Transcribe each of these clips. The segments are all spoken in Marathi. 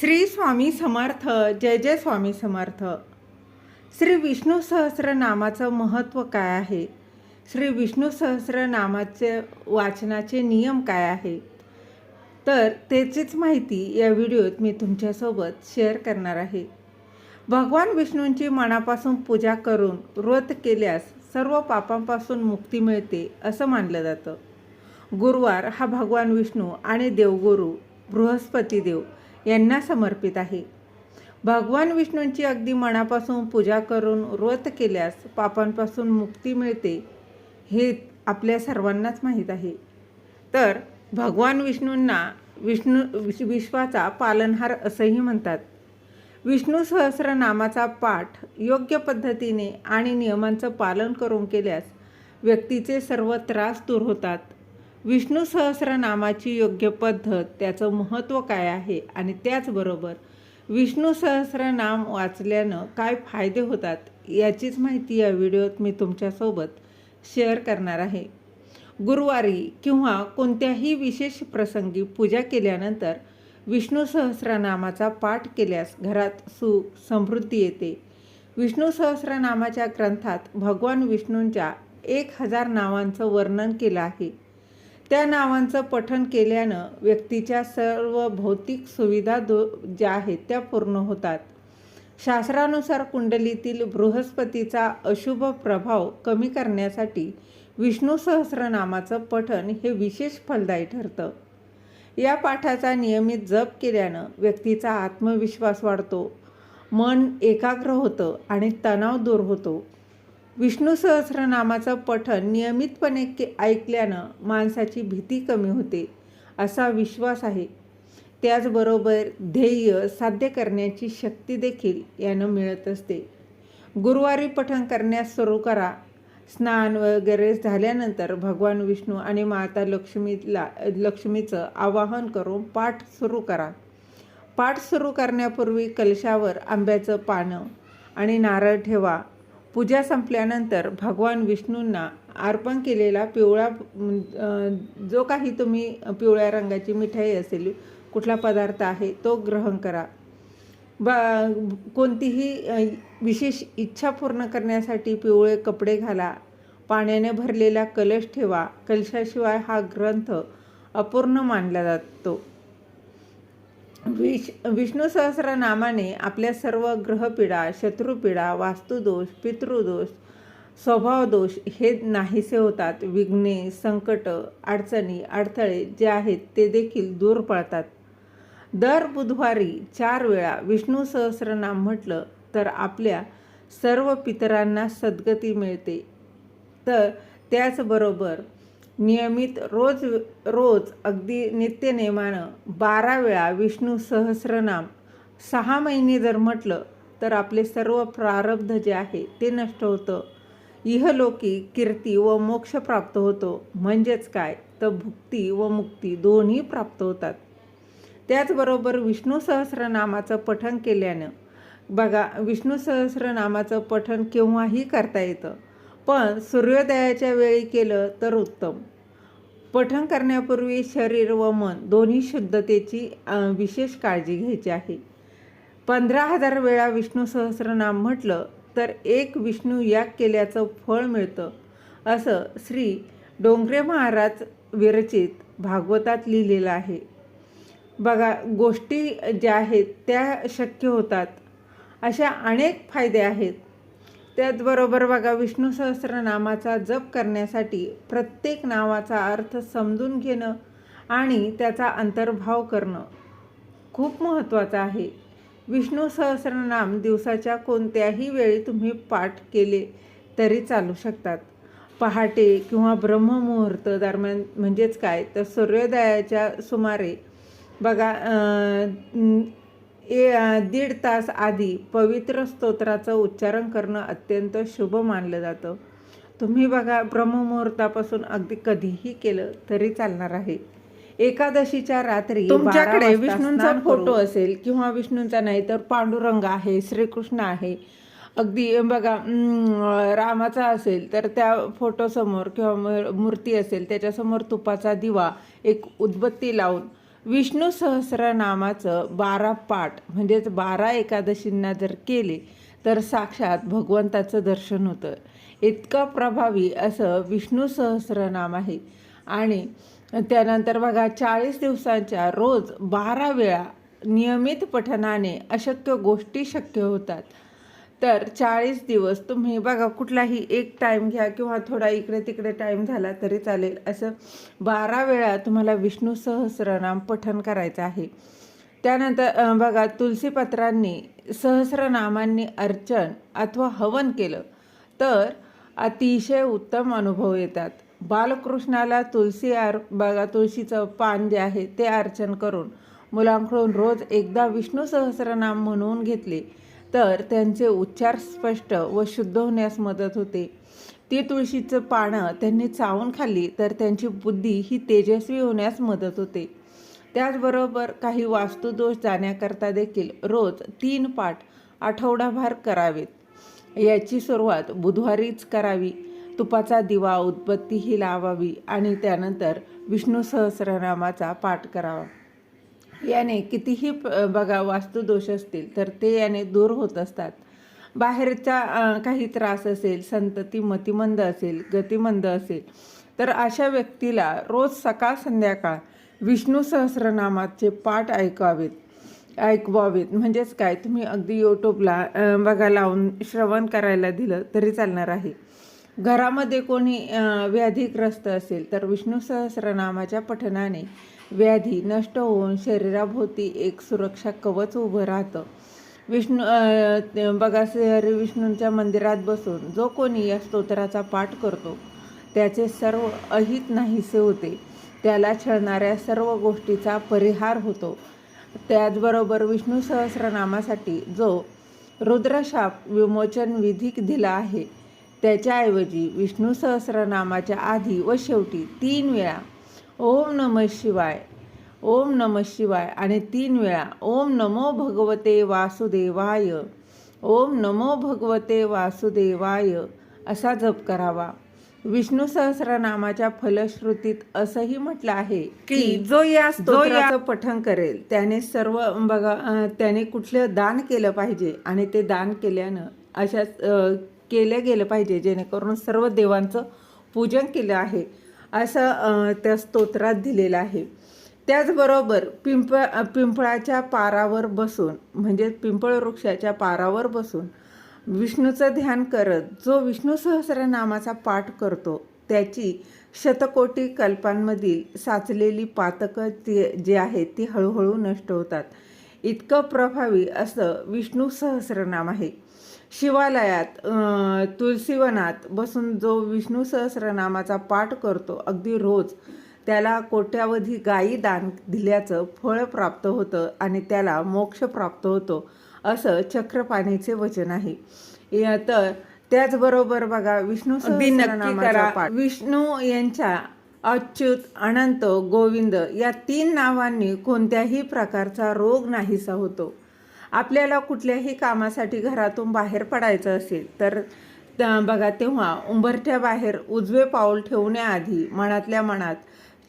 श्री स्वामी समर्थ जय जय स्वामी समर्थ. श्री विष्णू सहस्र नामाचं महत्त्व काय आहे? श्री विष्णू सहस्र नामाचे वाचनाचे नियम काय आहे? तर त्याचीच माहिती या व्हिडिओत मी तुमच्यासोबत शेअर करणार आहे. भगवान विष्णूंची मनापासून पूजा करून व्रत केल्यास सर्व पापांपासून मुक्ती मिळते असं मानलं जातं. गुरुवार हा भगवान विष्णू आणि देवगुरू बृहस्पती देव यांना समर्पित आहे. भगवान विष्णूंची अगदी मनापासून पूजा करून व्रत केल्यास पापांपासून मुक्ती मिळते हे आपल्या सर्वांनाच माहीत आहे. तर भगवान विष्णूंना विष्णू विश्वाचा पालनहार असंही म्हणतात. विष्णू सहस्र नामाचा पाठ योग्य पद्धतीने आणि नियमांचं पालन करून केल्यास व्यक्तीचे सर्व त्रास दूर होतात. विष्णू सहस्रनामाची योग्य पद्धत त्याचं महत्त्व काय आहे? आणि त्याचबरोबर विष्णू सहस्र नाम वाचल्यानं काय फायदे होतात? याचीच माहिती या व्हिडिओत मी तुमच्यासोबत शेअर करणार आहे. गुरुवारी किंवा कोणत्याही विशेष प्रसंगी पूजा केल्यानंतर विष्णू सहस्रनामाचा पाठ केल्यास घरात सुख समृद्धी येते. विष्णू सहस्रनामाच्या ग्रंथात भगवान विष्णूंच्या एक हजार नावांचं वर्णन केलं आहे. त्या नावांचं पठण केल्यानं व्यक्तीच्या सर्व भौतिक सुविधा दो ज्या आहेत त्या पूर्ण होतात. शास्त्रानुसार कुंडलीतील बृहस्पतीचा अशुभ प्रभाव कमी करण्यासाठी विष्णू सहस्रनामाचं पठण हे विशेष फलदायी ठरतं. या पाठाचा नियमित जप केल्यानं व्यक्तीचा आत्मविश्वास वाढतो. मन एकाग्र होतं आणि तणाव दूर होतो. विष्णू सहस्रनामाचं पठण नियमितपणे के ऐकल्यानं माणसाची भीती कमी होते असा विश्वास आहे. त्याचबरोबर ध्येय साध्य करण्याची शक्ती देखील यानं मिळत असते. गुरुवारी पठण करण्यास सुरू करा. स्नान वगैरे झाल्यानंतर भगवान विष्णू आणि माता लक्ष्मीला लक्ष्मीचं आवाहन करून पाठ सुरू करा. पाठ सुरू करण्यापूर्वी कलशावर आंब्याचं पानं आणि नारळ ठेवा. पूजा संपल्यानंतर भगवान विष्णूंना अर्पण केलेला पिवळा जो काही तुम्ही पिवळ्या रंगाची मिठाई असेल कुठला पदार्थ आहे तो ग्रहण करा. बा कोणतीही विशेष इच्छा पूर्ण करण्यासाठी पिवळे कपडे घाला. पाण्याने भरलेला कलश ठेवा. कलशाशिवाय हा ग्रंथ अपूर्ण मानला जातो. विष विष्णू सहस्रनामाने आपल्या सर्व ग्रहपीडा शत्रुपीडा वास्तुदोष पितृदोष स्वभावदोष हे नाहीसे होतात. विघ्ने संकट अडचणी अडथळे जे आहेत ते देखील दूर पळतात दर बुधवारी चार वेळा विष्णू सहस्रनाम म्हटलं तर आपल्या सर्व पितरांना सद्गती मिळते. तर त्याचबरोबर नियमित रोज रोज अगदी नित्यनेमानं बारा वेळा विष्णू सहस्रनाम सहा महिने जर म्हटलं तर आपले सर्व प्रारब्ध जे आहे ते नष्ट होतं. इहलोकी कीर्ती व मोक्ष प्राप्त होतो. म्हणजेच काय? तर भुक्ती व मुक्ती दोन्ही प्राप्त होतात. त्याचबरोबर विष्णू सहस्रनामाचं पठण केल्यानं बघा विष्णू सहस्रनामाचं पठण केव्हाही करता येतं. पण सूर्योदयाच्या वेळी केलं तर उत्तम. पठण करण्यापूर्वी शरीर व मन दोन्ही शुद्धतेची विशेष काळजी घ्यायची आहे. पंधरा हजार वेळा विष्णू सहस्रनाम म्हटलं तर एक विष्णू याग केल्याचं फळ मिळतं असं श्री डोंगरे महाराज विरचित भागवतात लिहिलेलं आहे. बघा गोष्टी ज्या आहेत त्या शक्य होतात. अशा अनेक फायदे आहेत. त्याचबरोबर बघा विष्णू सहस्रनामाचा जप करण्यासाठी प्रत्येक नावाचा अर्थ समजून घेणं आणि त्याचा अंतर्भाव करणं खूप महत्त्वाचं आहे. विष्णू सहस्रनाम दिवसाच्या कोणत्याही वेळी तुम्ही पाठ केले तरी चालू शकतात. पहाटे किंवा ब्रह्ममुहूर्त दरम्यान म्हणजेच काय? तर सूर्योदयाच्या सुमारे बघा ए दीड तास आधी पवित्र स्तोत्राचं उच्चारण करणं अत्यंत शुभ मानलं जातं. तुम्ही बघा ब्रह्ममुहूर्तापासून अगदी कधीही केलं तरी चालणार आहे. एकादशीच्या रात्री तुमच्याकडे विष्णूंचा फोटो असेल किंवा विष्णूंचा नाही तर पांडुरंग आहे श्रीकृष्ण आहे. अगदी बघा रामाचा असेल तर त्या फोटोसमोर किंवा मूर्ती असेल त्याच्यासमोर तुपाचा दिवा एक उदबत्ती लावून विष्णू सहस्रनामाचं बारा पाठ म्हणजेच बारा एकादशींना जर केले तर साक्षात भगवंताचं दर्शन होतं. इतकं प्रभावी असं विष्णू सहस्रनाम आहे. आणि त्यानंतर बघा चाळीस दिवसांच्या रोज बारा वेळा नियमित पठनाने अशक्य गोष्टी शक्य होतात. तर चाळीस दिवस तुम्ही बघा कुठलाही एक टाईम घ्या किंवा थोडा इकडे तिकडे टाईम झाला तरी चालेल. असं बारा वेळा तुम्हाला विष्णू सहस्रनाम पठन करायचं आहे. त्यानंतर बघा तुलसीपत्रांनी सहस्रनामांनी अर्चन अथवा हवन केलं तर अतिशय उत्तम अनुभव येतात. बालकृष्णाला तुलसी आर बघा तुळशीचं पान जे आहे ते अर्चन करून मुलांकडून रोज एकदा विष्णू सहस्रनाम म्हणून घेतले. तर त्यांचे उच्चार स्पष्ट व शुद्ध होण्यास मदत होते. ती तुळशीचं पानं त्यांनी चावून खाल्ली तर त्यांची बुद्धी ही तेजस्वी होण्यास मदत होते. त्याचबरोबर काही वास्तुदोष जाण्याकरता देखील रोज तीन पाठ आठवडाभर करावेत. याची सुरुवात बुधवारीच करावी. तुपाचा दिवा उदबत्ती ही लावावी आणि त्यानंतर विष्णू सहस्रनामाचा पाठ करावा. याने कितीही प- बघा वास्तुदोष असतील तर ते याने दूर होत असतात. बाहेरचा काही त्रास असेल संतती मतिमंद असेल गतिमंद असेल तर अशा व्यक्तीला रोज सकाळ संध्याकाळ विष्णू सहस्रनामाचे पाठ ऐकावेत ऐकवावेत. म्हणजेच काय? तुम्ही अगदी यूट्यूबला बघा लावून श्रवण करायला दिलं तरी चालणार आहे. घरामध्ये कोणी व्याधीग्रस्त असेल तर विष्णू सहस्रनामाच्या पठनाने व्याधी नष्ट होऊन शरीराभोवती एक सुरक्षा कवच उभं राहतं. विष्णू बघा श्री विष्णूंच्या मंदिरात बसून जो कोणी या स्तोत्राचा पाठ करतो त्याचे सर्व अहित नाहीसे होते. त्याला छळणाऱ्या सर्व गोष्टीचा परिहार होतो. त्याचबरोबर विष्णू सहस्रनामासाठी जो रुद्रशाप विमोचन विधी दिला आहे त्याच्याऐवजी विष्णू सहस्रनामाच्या आधी व शेवटी तीन वेळा ओम नम शिवाय. ओम नम शिवाय. आणि तीन वेळा ओम नमो भगवते वासुदेवाय. ओम नमो भगवते वासुदेवाय. असा जप करावा. विष्णू सहस्रनामाच्या फलश्रुतीत असंही म्हटलं आहे की जो या स्तोत्राचं पठण करेल त्याने सर्व बघा त्याने कुठलं दान केलं पाहिजे आणि ते दान केल्यानं अशा केलं गेलं पाहिजे जेणेकरून सर्व देवांचं पूजन केलं आहे. असं त्या स्तोत्रात दिलेलं आहे. त्याचबरोबर पिंप पिंपळाच्या पारावर बसून म्हणजे पिंपळ वृक्षाच्या पारावर बसून विष्णूचं ध्यान करत जो विष्णू सहस्रनामाचा पाठ करतो त्याची शतकोटी कल्पांमधील साचलेली पातकं ती जी आहेत ती हळूहळू नष्ट होतात. इतकं प्रभावी असं विष्णू सहस्रनाम आहे. शिवालयात अं, तुलसीवनात बसून जो विष्णू सहस्रनामाचा पाठ करतो अगदी रोज त्याला कोट्यावधी गायी दान दिल्याचं फळ प्राप्त होतं आणि त्याला मोक्ष प्राप्त होतो असं चक्रपाणीचे वचन आहे. तर त्याचबरोबर बघा विष्णू सहस्रनामाचा विष्णू यांच्या अच्युत अनंत गोविंद या तीन नावांनी कोणत्याही प्रकारचा रोग नाहीसा होतो. आपल्याला कुठल्याही कामासाठी घरातून बाहेर पडायचं असेल तर बघा तेव्हा उंबरठ्या बाहेर उजवे पाऊल ठेवण्याआधी मनातल्या मनात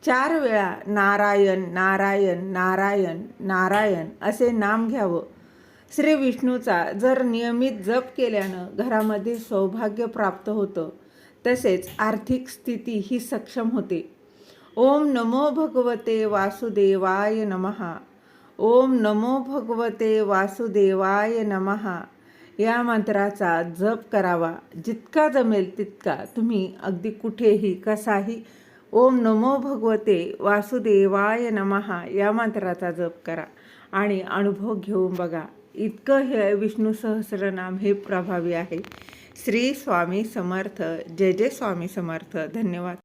चार वेळा नारायण नारायण नारायण नारायण असे नाम घ्यावं. श्री विष्णूचा जर नियमित जप केल्यानं घरामध्ये सौभाग्य प्राप्त होतं तसेच आर्थिक स्थिती ही सक्षम होते. ओम नमो भगवते वासुदेवाय नमहा. ओम नमो भगवते वासुदेवाय नमहा या मंत्राचा जप करावा. जितका जमेल तितका. तुम्ही अगदी कुठेही कसाही ओम नमो भगवते वासुदेवाय नमहा या मंत्राचा जप करा आणि अनुभव घेऊन बघा. इतकं हे विष्णू सहस्रनाम हे प्रभावी आहे. श्री स्वामी समर्थ. जय जय स्वामी समर्थ. धन्यवाद.